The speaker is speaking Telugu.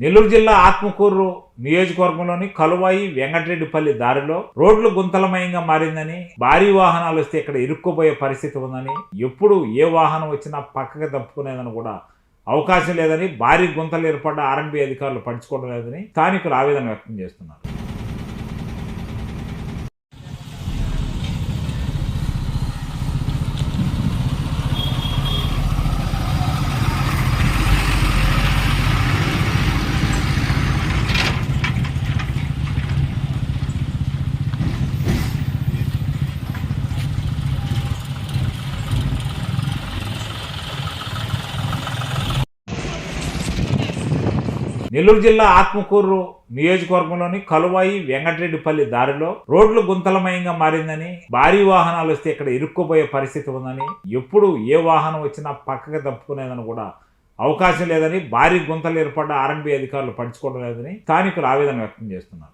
నెల్లూరు జిల్లా ఆత్మకూరు నియోజకవర్గంలోని కలువాయి వెంకటరెడ్డిపల్లి దారిలో రోడ్లు గుంతలమయంగా మారిందని భారీ వాహనాలు వస్తే ఇక్కడ ఇరుక్కుపోయే పరిస్థితి ఉందని ఎప్పుడు ఏ వాహనం వచ్చినా పక్కకి తప్పుకునేదని కూడా అవకాశం లేదని భారీ గుంతలు ఏర్పడ్డ ఆర్ఎంబీ అధికారులు పడుచుకోవడం లేదని స్థానికులు ఆవేదన వ్యక్తం చేస్తున్నారు. నెల్లూరు జిల్లా ఆత్మకూరు నియోజకవర్గంలోని కలువాయి వెంకటరెడ్డిపల్లి దారిలో రోడ్లు గుంతలమయంగా మారిందని భారీ వాహనాలు వస్తే ఇక్కడ ఇరుక్కుపోయే పరిస్థితి ఉందని ఎప్పుడు ఏ వాహనం వచ్చినా పక్కకి తప్పుకునేదని కూడా అవకాశం లేదని భారీ గుంతలు ఏర్పడ్డ ఆర్ఎంబీ అధికారులు పడుచుకోవడం లేదని స్థానికులు ఆవేదన వ్యక్తం చేస్తున్నారు.